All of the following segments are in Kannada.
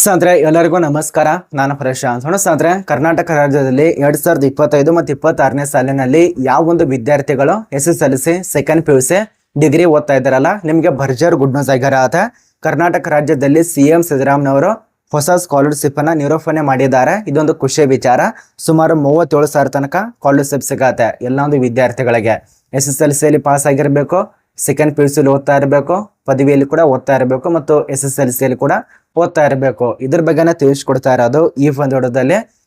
ಸಾಂದ್ರೆ ಎಲ್ಲರಿಗೂ ನಮಸ್ಕಾರ. ನಾನು ಪ್ರಶಾಂತ್ ಹಣ ಕರ್ನಾಟಕ ರಾಜ್ಯದಲ್ಲಿ ಎರಡ್ ಸಾವಿರದ ಇಪ್ಪತ್ತೈದು ಮತ್ತು ಇಪ್ಪತ್ತಾರನೇ ಸಾಲಿನಲ್ಲಿ ಯಾವ ಒಂದು ವಿದ್ಯಾರ್ಥಿಗಳು S S L C second P U C degree ಓದ್ತಾ ಇದ್ದಾರಲ್ಲ, ನಿಮಗೆ ಭರ್ಜರ್ ಗುಡ್ ನ್ಯೂಸ್ ಆಗ್ಯಾರ ಕರ್ನಾಟಕ ರಾಜ್ಯದಲ್ಲಿ ಸಿ ಎಂ ಸಿದ್ದರಾಮನವರು ಹೊಸ ಸ್ಕಾಲರ್ಶಿಪ್ ಅನ್ನ ನಿರೂಪಣೆ ಮಾಡಿದ್ದಾರೆ. ಇದೊಂದು ಖುಷಿ ವಿಚಾರ. ಸುಮಾರು ಮೂವತ್ತೇಳು ಸಾವಿರ ತನಕ ಸ್ಕಾಲರ್ಶಿಪ್ ಸಿಗತ್ತೆ ಎಲ್ಲ ಒಂದು ವಿದ್ಯಾರ್ಥಿಗಳಿಗೆ. ಎಸ್ ಎಸ್ ಎಲ್ ಸಿಯಲ್ಲಿ ಪಾಸ್ ಆಗಿರಬೇಕು ಸೆಕೆಂಡ್ ಪಿ ಯು ಸಿಲಿ ಓದ್ತಾ ಇರಬೇಕು, ಪದವಿಯಲ್ಲಿ ಕೂಡ ಓದ್ತಾ ಇರಬೇಕು ಮತ್ತು ಎಸ್ ಎಸ್ ಎಲ್ ಸಿಯಲ್ಲಿ ಕೂಡ ಓದ್ತಾ ಇರಬೇಕು. ಇದ್ರ ಬಗ್ಗೆನೇ ತಿಳಿಸ್ಕೊಡ್ತಾ ಇರೋದು ಈ ಒಂದು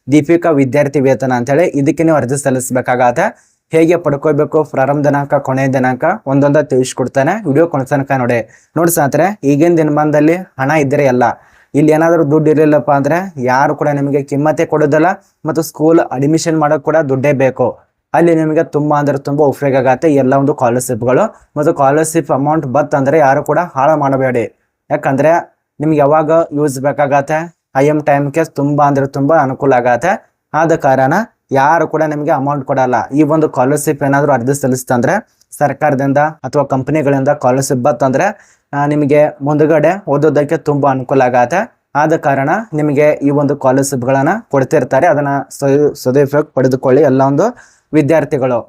ದೀಪಿಕಾ ವಿದ್ಯಾರ್ಥಿ ವೇತನ ಅಂತೇಳಿ ಇದಕ್ಕೆ ನೀವು ಅರ್ಜಿ ಸಲ್ಲಿಸಬೇಕಾಗತ್ತೆ. ಹೇಗೆ ಪಡ್ಕೋಬೇಕು ಪ್ರಾರಂಭ ದಿನಾಂಕ, ಕೊನೆಯ ದಿನಾಂಕ ಒಂದೊಂದ ತಿಳಿಸ್ಕೊಡ್ತಾನೆ. ವಿಡಿಯೋ ಕೊನೆತನಕ ನೋಡಿ. ನೋಡಿ ಸಾತ್ರೆ ಈಗಿನ ದಿನಮಾನದಲ್ಲಿ ಹಣ ಇದ್ದರೆ ಎಲ್ಲ. ಇಲ್ಲಿ ಏನಾದರೂ ದುಡ್ಡು ಇರಲಿಲ್ಲಪ್ಪ ಅಂದ್ರೆ ಯಾರು ಕೂಡ ನಿಮಗೆ ಕಿಮ್ಮತ್ತೆ ಕೊಡೋದಿಲ್ಲ ಮತ್ತು ಸ್ಕೂಲ್ ಅಡ್ಮಿಷನ್ ಮಾಡೋಕೆ ಕೂಡ ದುಡ್ಡೇ ಬೇಕು. ಅಲ್ಲಿ ನಿಮಗೆ ತುಂಬ ಅಂದರೆ ತುಂಬ ಉಪಯೋಗ ಆಗತ್ತೆ. ಎಲ್ಲ ಒಂದು ಸ್ಕಾಲರ್ಶಿಪ್ಗಳು ಮತ್ತು ಸ್ಕಾಲರ್ಶಿಪ್ ಅಮೌಂಟ್ ಬಂತಂದರೆ ಯಾರು ಕೂಡ ಹಾಳು ಮಾಡಬೇಡಿ. ಯಾಕಂದ್ರೆ ನಿಮ್ಗೆ ಯಾವಾಗ ಯೂಸ್ ಬೇಕಾಗತ್ತೆ? ಐ ಎಂ ಟೈಮ್ಗೆ ತುಂಬ ಅಂದರೆ ತುಂಬ ಅನುಕೂಲ ಆಗತ್ತೆ. ಆದ ಕಾರಣ ಯಾರು ಕೂಡ ನಿಮಗೆ ಅಮೌಂಟ್ ಕೊಡಲ್ಲ. ಈ ಒಂದು ಸ್ಕಾಲರ್ಶಿಪ್ ಏನಾದರೂ ಅರ್ಜಿ ಸಲ್ಲಿಸ್ತಂದ್ರೆ, ಸರ್ಕಾರದಿಂದ ಅಥವಾ ಕಂಪನಿಗಳಿಂದ ಸ್ಕಾಲರ್ಶಿಪ್ ಬತ್ತಂದ್ರೆ ನಿಮಗೆ ಮುಂದುಗಡೆ ಓದೋದಕ್ಕೆ ತುಂಬ ಅನುಕೂಲ ಆಗತ್ತೆ. ಆದ ಕಾರಣ ನಿಮಗೆ ಈ ಒಂದು ಸ್ಕಾಲರ್ಶಿಪ್ಗಳನ್ನು ಕೊಡ್ತಿರ್ತಾರೆ. ಅದನ್ನ ಸದು- ಸದುಪಯೋಗ ಪಡೆದುಕೊಳ್ಳಿ. ಎಲ್ಲ ಒಂದು ವಿದ್ಯಾರ್ಥಿಗಳು.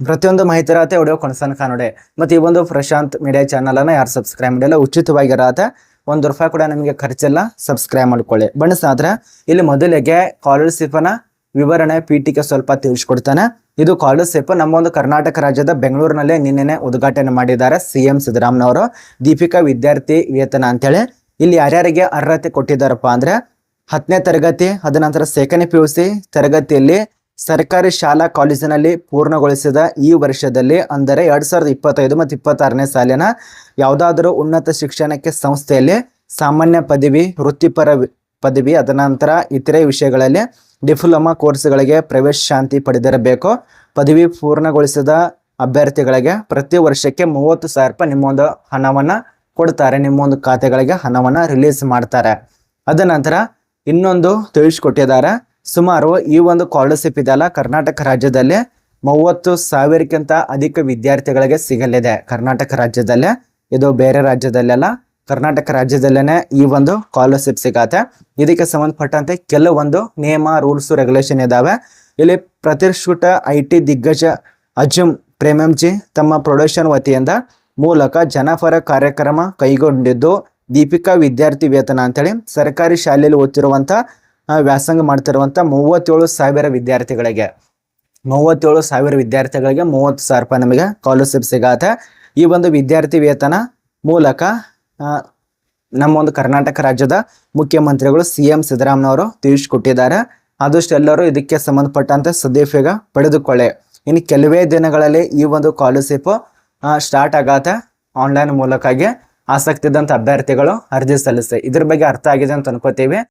ಪ್ರತಿಯೊಂದು ಮಾಹಿತಿ ವಿಡಿಯೋ ಕೊನಸನಕ ಕಾನೋಡೆ. ಮತ್ತೆ ಈ ಒಂದು ಪ್ರಶಾಂತ್ ಮೀಡಿಯಾ ಚಾನಲ್ ಅನ್ನ ಯಾರು ಸಬ್ಸ್ಕ್ರೈಬ್ ಮಾಡಿಲ್ಲ ಉಚಿತವಾಗಿರತ್ತೆ ಒಂದು ರೂಪಾಯಿ ಕೂಡ ನಿಮಗೆ ಖರ್ಚಿಲ್ಲ ಸಬ್ಸ್ಕ್ರೈಬ್ ಮಾಡ್ಕೊಳ್ಳಿ. ಬಣ್ಣಿಸಾದ್ರೆ ಇಲ್ಲಿ ಮೊದಲಿಗೆ ಸ್ಕಾಲರ್ಶಿಪ್ ವಿವರಣೆ, ಪೀಠಿಕೆ ಸ್ವಲ್ಪ ತಿಳಿಸ್ಕೊಡ್ತಾನೆ. ಇದು ಕಾಲರ್ಶಿಪ್ ನಮ್ಮ ಒಂದು ಕರ್ನಾಟಕ ರಾಜ್ಯದ ಬೆಂಗಳೂರಿನಲ್ಲೇ ನಿನ್ನೆನೆ ಉದ್ಘಾಟನೆ ಮಾಡಿದ್ದಾರೆ ಸಿ ಎಂ ಸಿದ್ದರಾಮನವರು. ದೀಪಿಕಾ ವಿದ್ಯಾರ್ಥಿ ವೇತನ ಅಂತೇಳಿ. ಇಲ್ಲಿ ಯಾರ್ಯಾರಿಗೆ ಅರ್ಹತೆ ಕೊಟ್ಟಿದ್ದಾರಪ್ಪ ಅಂದ್ರೆ, ಹತ್ತನೇ ತರಗತಿ, ಅದ ನಂತರ ಸೆಕೆಂಡ್ ಪಿ ಯು ಸಿ ತರಗತಿಯಲ್ಲಿ ಸರ್ಕಾರಿ ಶಾಲಾ ಕಾಲೇಜಿನಲ್ಲಿ ಪೂರ್ಣಗೊಳಿಸಿದ ಈ ವರ್ಷದಲ್ಲಿ ಅಂದರೆ ಎರಡ್ ಸಾವಿರದ ಇಪ್ಪತ್ತೈದು ಮತ್ತು ಇಪ್ಪತ್ತಾರನೇ ಸಾಲಿನ ಯಾವುದಾದರೂ ಉನ್ನತ ಶಿಕ್ಷಣಕ್ಕೆ ಸಂಸ್ಥೆಯಲ್ಲಿ ಸಾಮಾನ್ಯ ಪದವಿ, ವೃತ್ತಿಪರ ಪದವಿ ಅದನಂತರ ಇತರೆ ವಿಷಯಗಳಲ್ಲಿ ಡಿಪ್ಲೊಮಾ ಕೋರ್ಸ್ಗಳಿಗೆ ಪ್ರವೇಶ ಶಾಂತಿ ಪಡೆದಿರಬೇಕು. ಪದವಿ ಪೂರ್ಣಗೊಳಿಸಿದ ಅಭ್ಯರ್ಥಿಗಳಿಗೆ ಪ್ರತಿ ವರ್ಷಕ್ಕೆ ಮೂವತ್ತು ಸಾವಿರ ರೂಪಾಯಿ ನಿಮ್ಮೊಂದು ಹಣವನ್ನು ಕೊಡ್ತಾರೆ. ನಿಮ್ಮೊಂದು ಖಾತೆಗಳಿಗೆ ಹಣವನ್ನು ರಿಲೀಸ್ ಮಾಡ್ತಾರೆ. ಅದ ನಂತರ ಇನ್ನೊಂದು ತಿಳಿಸ್ಕೊಟ್ಟಿದ್ದಾರೆ. ಸುಮಾರು ಈ ಒಂದು ಸ್ಕಾಲರ್ಶಿಪ್ ಇದೆಯಲ್ಲ ಕರ್ನಾಟಕ ರಾಜ್ಯದಲ್ಲಿ ಮೂವತ್ತು ಸಾವಿರಕ್ಕಿಂತ ಅಧಿಕ ವಿದ್ಯಾರ್ಥಿಗಳಿಗೆ ಸಿಗಲಿದೆ. ಕರ್ನಾಟಕ ರಾಜ್ಯದಲ್ಲೇ ಇದು ಬೇರೆ ರಾಜ್ಯದಲ್ಲೆಲ್ಲ ಕರ್ನಾಟಕ ರಾಜ್ಯದಲ್ಲೇನೆ ಈ ಒಂದು ಸ್ಕಾಲರ್ಶಿಪ್ ಸಿಗತ್ತೆ. ಇದಕ್ಕೆ ಸಂಬಂಧಪಟ್ಟಂತೆ ಕೆಲವೊಂದು ನಿಯಮ ರೂಲ್ಸ್ ರೆಗ್ಯುಲೇಷನ್ ಇದಾವೆ. ಇಲ್ಲಿ ಪ್ರತಿಷ್ಠಿತ ಐ ಟಿ ದಿಗ್ಗಜ ಅಜುಮ್ ಪ್ರೇಮಂಜಿ ತಮ್ಮ ಪ್ರೊಡಕ್ಷನ್ ವತಿಯಿಂದ ಮೂಲಕ ಜನಪರ ಕಾರ್ಯಕ್ರಮ ಕೈಗೊಂಡಿದ್ದು ದೀಪಿಕಾ ವಿದ್ಯಾರ್ಥಿ ವೇತನ ಅಂತೇಳಿ ಸರ್ಕಾರಿ ಶಾಲೆಯಲ್ಲಿ ಓದ್ತಿರುವಂತ ಆ, ವ್ಯಾಸಂಗ ಮಾಡ್ತಿರುವಂಥ ಮೂವತ್ತೇಳು ಸಾವಿರ ವಿದ್ಯಾರ್ಥಿಗಳಿಗೆ. ಮೂವತ್ತೇಳು ಸಾವಿರ ವಿದ್ಯಾರ್ಥಿಗಳಿಗೆ ಮೂವತ್ತು ಸಾವಿರ ರೂಪಾಯಿ ನಮಗೆ ಸ್ಕಾಲರ್ಶಿಪ್ ಸಿಗತ್ತೆ. ಈ ಒಂದು ವಿದ್ಯಾರ್ಥಿ ವೇತನ ಮೂಲಕ ನಮ್ಮ ಒಂದು ಕರ್ನಾಟಕ ರಾಜ್ಯದ ಮುಖ್ಯಮಂತ್ರಿಗಳು ಸಿ ಎಂ ಸಿದ್ದರಾಮಯ್ಯವರು ತಿಳಿಸಿಕೊಟ್ಟಿದ್ದಾರೆ. ಆದಷ್ಟು ಎಲ್ಲರೂ ಇದಕ್ಕೆ ಸಂಬಂಧಪಟ್ಟಂತೆ ಸದುಪಯೋಗ ಪಡೆದುಕೊಳ್ಳೆ. ಇನ್ನು ಕೆಲವೇ ದಿನಗಳಲ್ಲಿ ಈ ಒಂದು ಸ್ಕಾಲರ್ಶಿಪ್ ಸ್ಟಾರ್ಟ್ ಆಗತ್ತೆ. ಆನ್ಲೈನ್ ಮೂಲಕ ಆಸಕ್ತಿ ಇದ್ದಂಥ ಅಭ್ಯರ್ಥಿಗಳು ಅರ್ಜಿ ಸಲ್ಲಿಸಿ. ಇದ್ರ ಬಗ್ಗೆ ಅರ್ಥ ಆಗಿದೆ ಅಂತ ಅನ್ಕೋತೀವಿ.